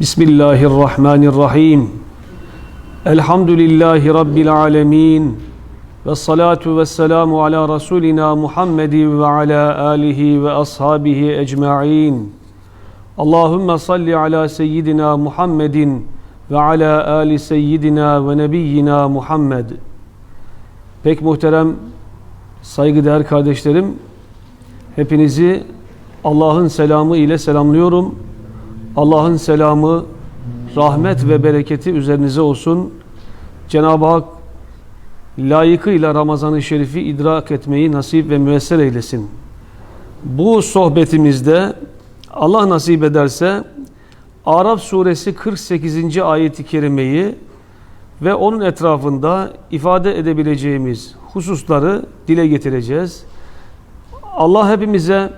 Bismillahirrahmanirrahim. Elhamdülillahi Rabbil alemin. Ve salatu ve selamu ala Resulina Muhammedi ve ala alihi ve ashabihi ecma'in. Allahümme salli ala seyyidina Muhammedin ve ala ali seyyidina ve nebiyyina Muhammed. Pek muhterem saygıdeğer kardeşlerim, hepinizi Allah'ın selamı ile selamlıyorum. Allah'ın selamı, rahmet ve bereketi üzerinize olsun. Cenab-ı Hak layıkıyla Ramazan-ı Şerif'i idrak etmeyi nasip ve müesser eylesin. Bu sohbetimizde Allah nasip ederse Arap suresi 48. ayeti kerimeyi ve onun etrafında ifade edebileceğimiz hususları dile getireceğiz. Allah hepimize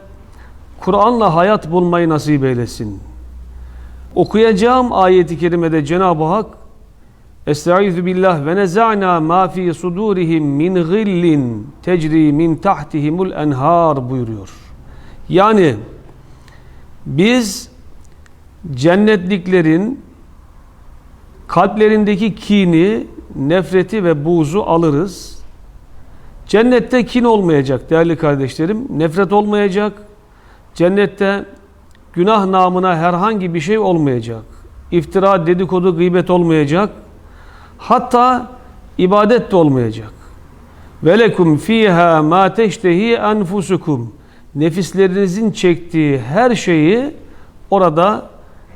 Kur'an'la hayat bulmayı nasip eylesin. Okuyacağım ayeti kerimede Cenab-ı Hak Estaizu billah ve neza'na ma fi sudurihim min gillin tecri min tahtihimul enhar buyuruyor. Yani biz cennetliklerin kalplerindeki kini, nefreti ve buğzu alırız. Cennette kin olmayacak değerli kardeşlerim, nefret olmayacak. Cennette günah namına herhangi bir şey olmayacak. İftira, dedikodu, gıybet olmayacak. Hatta ibadet de olmayacak. Velekum fiha ma teştehi enfusukum. Nefislerinizin çektiği her şeyi orada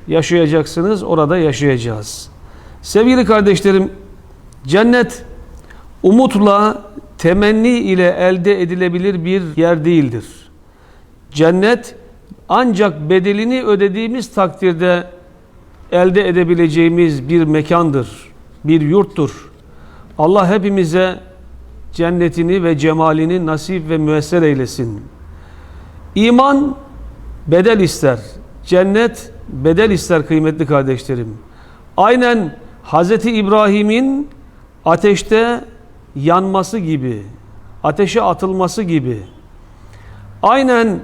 yaşayacaksınız, orada yaşayacağız. Sevgili kardeşlerim, cennet umutla, temenni ile elde edilebilir bir yer değildir. Cennet ancak bedelini ödediğimiz takdirde elde edebileceğimiz bir mekandır, bir yurttur. Allah hepimize cennetini ve cemalini nasip ve müesser eylesin. İman bedel ister. Cennet bedel ister kıymetli kardeşlerim. Aynen Hz. İbrahim'in ateşte yanması gibi, ateşe atılması gibi. Aynen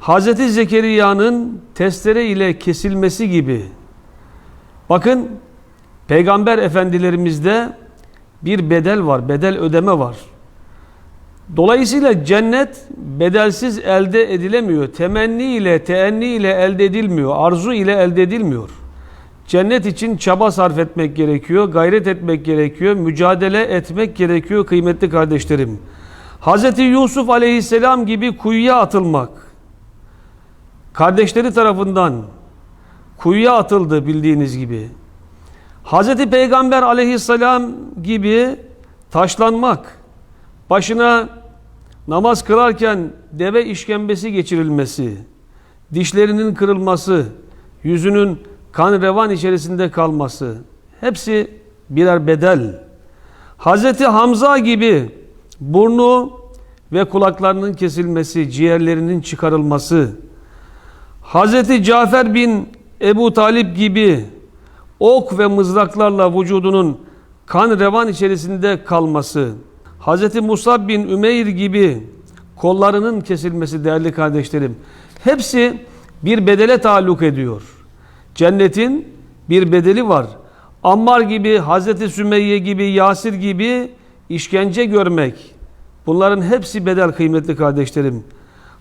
Hz. Zekeriya'nın testere ile kesilmesi gibi. Bakın Peygamber efendilerimizde bir bedel var, bedel ödeme var. Dolayısıyla cennet bedelsiz elde edilemiyor. Temenni ile, teenni ile elde edilmiyor. Arzu ile elde edilmiyor. Cennet için çaba sarf etmek gerekiyor, gayret etmek gerekiyor, mücadele etmek gerekiyor kıymetli kardeşlerim. Hz. Yusuf aleyhisselam gibi kuyuya atılmak, kardeşleri tarafından kuyuya atıldı bildiğiniz gibi. Hz. Peygamber aleyhisselam gibi taşlanmak, başına namaz kılarken deve işkembesi geçirilmesi, dişlerinin kırılması, yüzünün kan revan içerisinde kalması, hepsi birer bedel. Hz. Hamza gibi burnu ve kulaklarının kesilmesi, ciğerlerinin çıkarılması, Hz. Cafer bin Ebu Talip gibi ok ve mızraklarla vücudunun kan revan içerisinde kalması, Hz. Musab bin Ümeyr gibi kollarının kesilmesi değerli kardeşlerim, hepsi bir bedele taalluk ediyor. Cennetin bir bedeli var. Ammar gibi, Hz. Sümeyye gibi, Yasir gibi işkence görmek. Bunların hepsi bedel kıymetli kardeşlerim.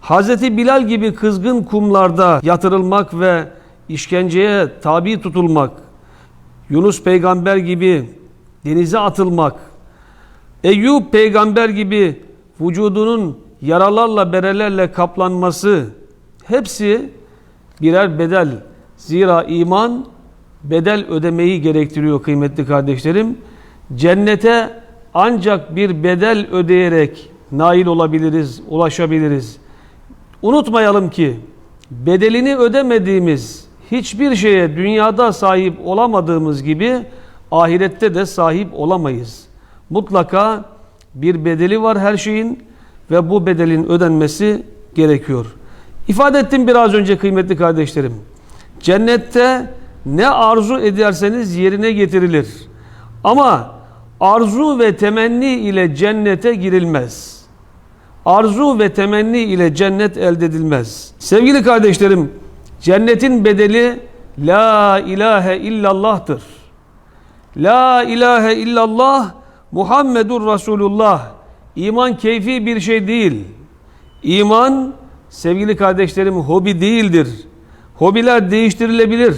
Hz. Bilal gibi kızgın kumlarda yatırılmak ve işkenceye tabi tutulmak. Yunus peygamber gibi denize atılmak. Eyüp peygamber gibi vücudunun yaralarla berelerle kaplanması. Hepsi birer bedel. Zira iman bedel ödemeyi gerektiriyor kıymetli kardeşlerim. Cennete ancak bir bedel ödeyerek nail olabiliriz, ulaşabiliriz. Unutmayalım ki bedelini ödemediğimiz hiçbir şeye dünyada sahip olamadığımız gibi ahirette de sahip olamayız. Mutlaka bir bedeli var her şeyin ve bu bedelin ödenmesi gerekiyor. İfade ettim biraz önce kıymetli kardeşlerim. Cennette ne arzu ederseniz yerine getirilir. Ama arzu ve temenni ile cennete girilmez. Arzu ve temenni ile cennet elde edilmez. Sevgili kardeşlerim, cennetin bedeli La ilahe illallah'tır. La ilahe illallah Muhammedur Resulullah. İman keyfi bir şey değil. İman sevgili kardeşlerim hobi değildir. Hobiler değiştirilebilir.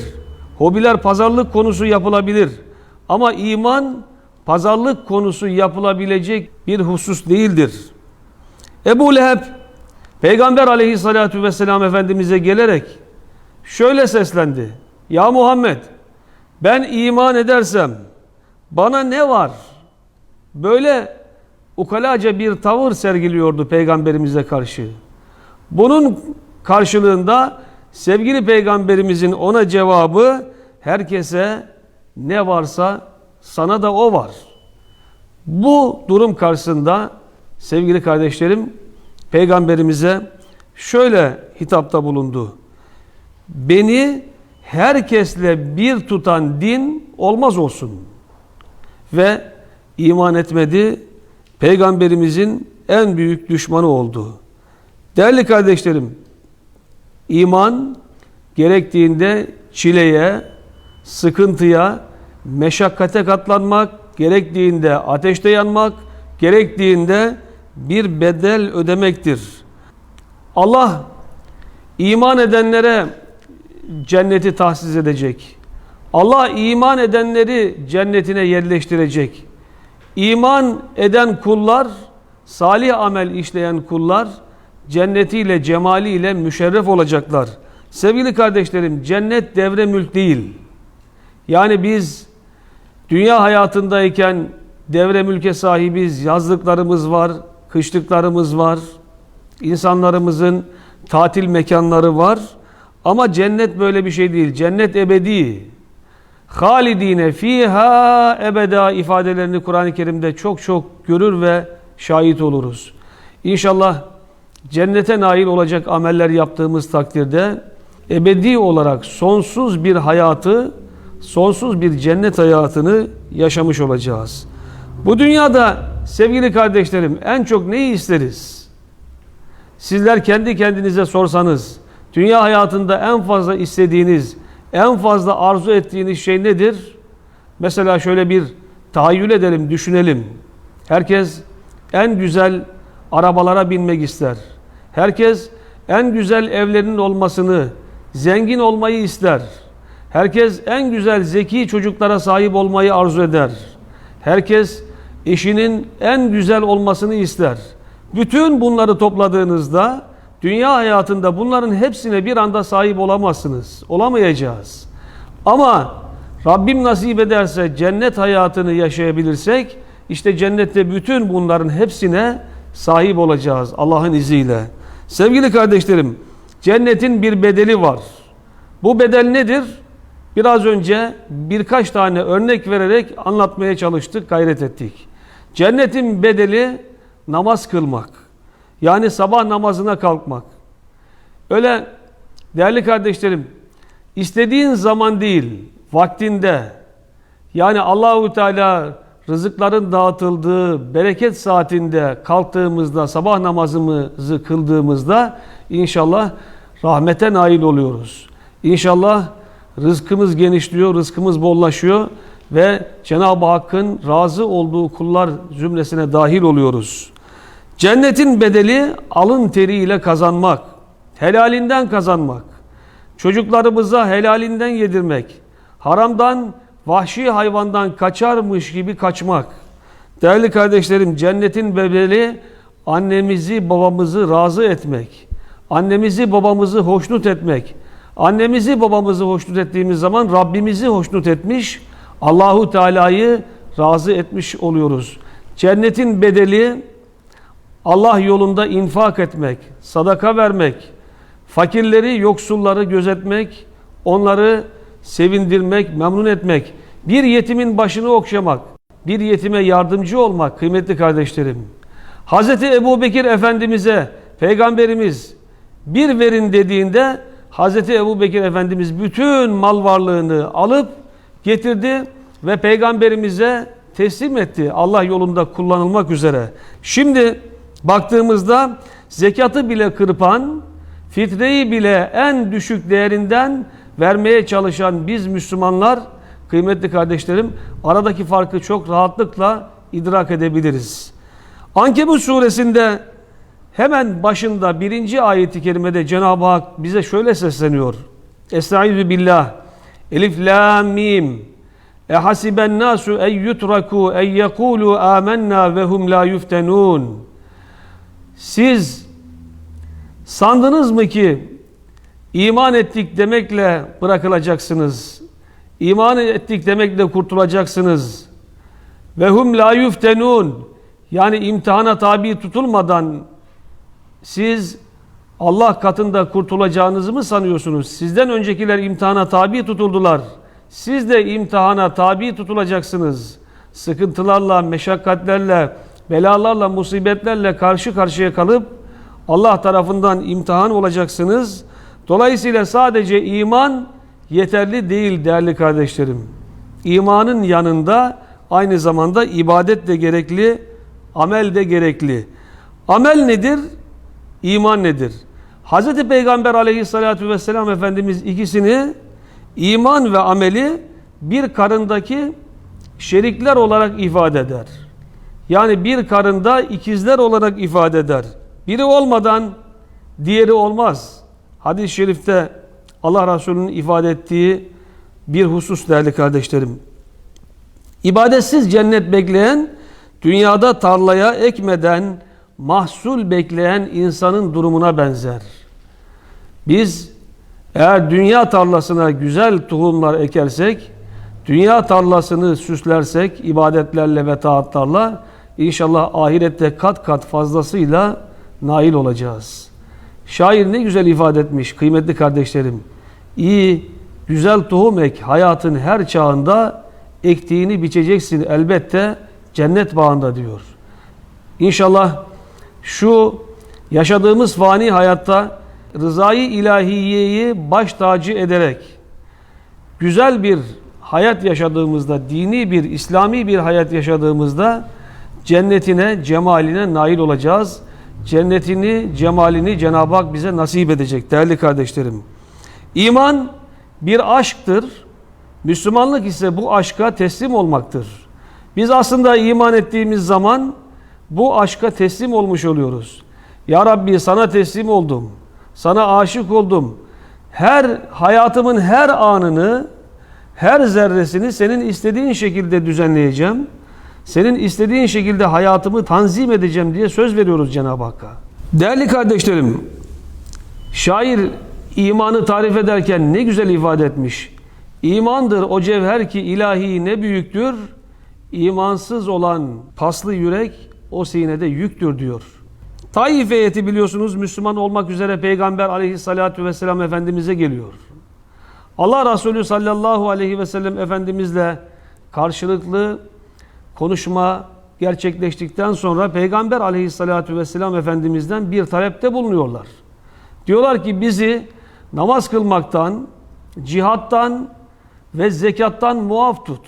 Hobiler pazarlık konusu yapılabilir. Ama iman pazarlık konusu yapılabilecek bir husus değildir. Ebu Leheb Peygamber aleyhissalatu vesselam Efendimiz'e gelerek şöyle seslendi. Ya Muhammed ben iman edersem bana ne var? Böyle ukalaca bir tavır sergiliyordu peygamberimize karşı. Bunun karşılığında sevgili peygamberimizin ona cevabı herkese ne varsa sana da o var. Bu durum karşısında sevgili kardeşlerim peygamberimize şöyle hitapta bulundu. Beni herkesle bir tutan din olmaz olsun. Ve iman etmedi. Peygamberimizin en büyük düşmanı oldu. Değerli kardeşlerim, iman gerektiğinde çileye, sıkıntıya, meşakkate katlanmak, gerektiğinde ateşte yanmak, gerektiğinde bir bedel ödemektir. Allah iman edenlere cenneti tahsis edecek. Allah iman edenleri cennetine yerleştirecek. İman eden kullar, salih amel işleyen kullar cennetiyle, cemaliyle müşerref olacaklar. Sevgili kardeşlerim, cennet devre mülk değil. Yani biz dünya hayatındayken devre mülke sahibiz, yazlıklarımız var, kışlıklarımız var, insanlarımızın tatil mekanları var. Ama cennet böyle bir şey değil. Cennet ebedi. Halidine fiha ebeda ifadelerini Kur'an-ı Kerim'de çok çok görür ve şahit oluruz. İnşallah cennete nail olacak ameller yaptığımız takdirde ebedi olarak sonsuz bir hayatı, sonsuz bir cennet hayatını yaşamış olacağız. Bu dünyada sevgili kardeşlerim en çok neyi isteriz? Sizler kendi kendinize sorsanız, dünya hayatında en fazla istediğiniz, en fazla arzu ettiğiniz şey nedir? Mesela şöyle bir tahayyül edelim, düşünelim. Herkes en güzel arabalara binmek ister. Herkes en güzel evlerinin olmasını, zengin olmayı ister. Herkes en güzel zeki çocuklara sahip olmayı arzu eder. Herkes eşinin en güzel olmasını ister. Bütün bunları topladığınızda dünya hayatında bunların hepsine bir anda sahip olamazsınız. Olamayacağız. Ama Rabbim nasip ederse cennet hayatını yaşayabilirsek işte cennette bütün bunların hepsine sahip olacağız Allah'ın izniyle. Sevgili kardeşlerim, cennetin bir bedeli var. Bu bedel nedir? Biraz önce birkaç tane örnek vererek anlatmaya çalıştık, gayret ettik. Cennetin bedeli namaz kılmak. Yani sabah namazına kalkmak. Öyle değerli kardeşlerim, istediğin zaman değil, vaktinde. Yani Allahu Teala rızıkların dağıtıldığı bereket saatinde kalktığımızda, sabah namazımızı kıldığımızda inşallah rahmete nail oluyoruz. İnşallah rızkımız genişliyor, rızkımız bollaşıyor ve Cenab-ı Hakk'ın razı olduğu kullar zümresine dahil oluyoruz. Cennetin bedeli alın teriyle kazanmak, helalinden kazanmak, çocuklarımıza helalinden yedirmek, haramdan, vahşi hayvandan kaçarmış gibi kaçmak. Değerli kardeşlerim, cennetin bedeli annemizi, babamızı razı etmek, annemizi, babamızı hoşnut etmek. Annemizi, babamızı hoşnut ettiğimiz zaman Rabbimizi hoşnut etmiş, Allahu Teala'yı razı etmiş oluyoruz. Cennetin bedeli Allah yolunda infak etmek, sadaka vermek, fakirleri, yoksulları gözetmek, onları sevindirmek, memnun etmek, bir yetimin başını okşamak, bir yetime yardımcı olmak kıymetli kardeşlerim. Hz. Ebu Bekir Efendimiz'e Peygamberimiz bir verin dediğinde Hz. Ebu Bekir Efendimiz bütün mal varlığını alıp getirdi ve Peygamberimize teslim etti Allah yolunda kullanılmak üzere. Şimdi baktığımızda zekatı bile kırpan, fitreyi bile en düşük değerinden vermeye çalışan biz Müslümanlar kıymetli kardeşlerim aradaki farkı çok rahatlıkla idrak edebiliriz. Ankebut suresinde hemen başında birinci ayeti kerimede Cenab-ı Hak bize şöyle sesleniyor. Estaizu billah. Elif la mim. Ehasiben nasu en yutraku en yekulu amennâ ve hum la yuftenun. Siz sandınız mı ki iman ettik demekle bırakılacaksınız. İman ettik demekle kurtulacaksınız. Ve hum la yuftenun. Yani imtihana tabi tutulmadan siz Allah katında kurtulacağınızı mı sanıyorsunuz? Sizden öncekiler imtihana tabi tutuldular. Siz de imtihana tabi tutulacaksınız. Sıkıntılarla, meşakkatlerle, belalarla, musibetlerle karşı karşıya kalıp Allah tarafından imtihan olacaksınız. Dolayısıyla sadece iman yeterli değil değerli kardeşlerim. İmanın yanında aynı zamanda ibadet de gerekli, amel de gerekli. Amel nedir? İman nedir? Hz. Peygamber aleyhissalatü vesselam Efendimiz ikisini iman ve ameli bir karındaki şerikler olarak ifade eder. Yani bir karında ikizler olarak ifade eder. Biri olmadan diğeri olmaz. Hadis-i şerifte Allah Resulü'nün ifade ettiği bir husus değerli kardeşlerim. İbadetsiz cennet bekleyen, dünyada tarlaya ekmeden, mahsul bekleyen insanın durumuna benzer. Biz eğer dünya tarlasına güzel tohumlar ekersek, dünya tarlasını süslersek ibadetlerle ve taatlarla inşallah ahirette kat kat fazlasıyla nail olacağız. Şair ne güzel ifade etmiş kıymetli kardeşlerim. İyi, güzel tohum ek hayatın her çağında ektiğini biçeceksin elbette cennet bağında diyor. İnşallah şu yaşadığımız fani hayatta rızayı ilahiyeyi baş tacı ederek güzel bir hayat yaşadığımızda, dini bir, İslami bir hayat yaşadığımızda cennetine, cemaline nail olacağız. Cennetini, cemalini Cenab-ı Hak bize nasip edecek değerli kardeşlerim. İman bir aşktır. Müslümanlık ise bu aşka teslim olmaktır. Biz aslında iman ettiğimiz zaman bu aşka teslim olmuş oluyoruz. Ya Rabbi sana teslim oldum. Sana aşık oldum. Her hayatımın her anını, her zerresini senin istediğin şekilde düzenleyeceğim. Senin istediğin şekilde hayatımı tanzim edeceğim diye söz veriyoruz Cenab-ı Hakk'a. Değerli kardeşlerim, şair imanı tarif ederken ne güzel ifade etmiş. İmandır o cevher ki ilahi ne büyüktür. İmansız olan paslı yürek o sinede yüktür diyor. Taif heyeti biliyorsunuz Müslüman olmak üzere Peygamber aleyhissalatü vesselam Efendimiz'e geliyor. Allah Resulü sallallahu aleyhi ve sellem Efendimizle karşılıklı konuşma gerçekleştikten sonra Peygamber aleyhissalatü vesselam Efendimiz'den bir talepte bulunuyorlar. Diyorlar ki bizi namaz kılmaktan, cihattan ve zekattan muaf tut.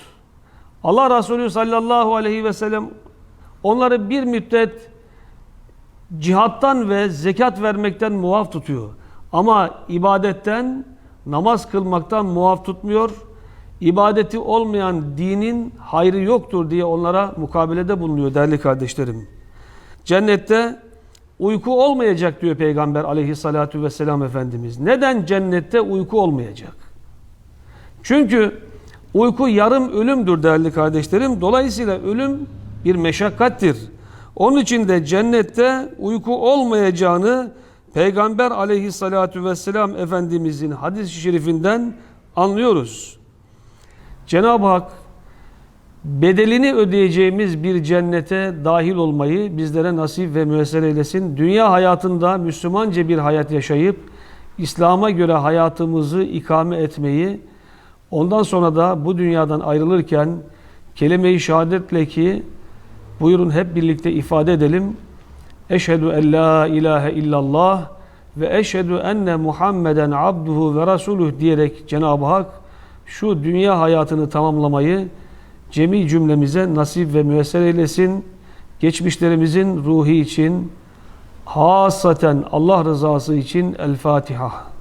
Allah Resulü sallallahu aleyhi ve sellem onları bir müddet cihattan ve zekat vermekten muaf tutuyor. Ama ibadetten, namaz kılmaktan muaf tutmuyor. İbadeti olmayan dinin hayrı yoktur diye onlara mukabelede bulunuyor değerli kardeşlerim. Cennette uyku olmayacak diyor Peygamber aleyhissalatu vesselam Efendimiz. Neden cennette uyku olmayacak? Çünkü uyku yarım ölümdür değerli kardeşlerim. Dolayısıyla ölüm bir meşakkattir. Onun için de cennette uyku olmayacağını Peygamber aleyhissalatu vesselam Efendimizin hadis-i şerifinden anlıyoruz. Cenab-ı Hak bedelini ödeyeceğimiz bir cennete dahil olmayı bizlere nasip ve müessere eylesin. Dünya hayatında Müslümanca bir hayat yaşayıp İslam'a göre hayatımızı ikame etmeyi, ondan sonra da bu dünyadan ayrılırken kelime-i şehadetle ki buyurun hep birlikte ifade edelim. Eşhedü en la ilahe illallah ve eşhedü enne Muhammeden abduhu ve resuluh diyerek Cenab-ı Hak şu dünya hayatını tamamlamayı cemi cümlemize nasip ve müesser eylesin. Geçmişlerimizin ruhi için, hasaten Allah rızası için El Fatiha.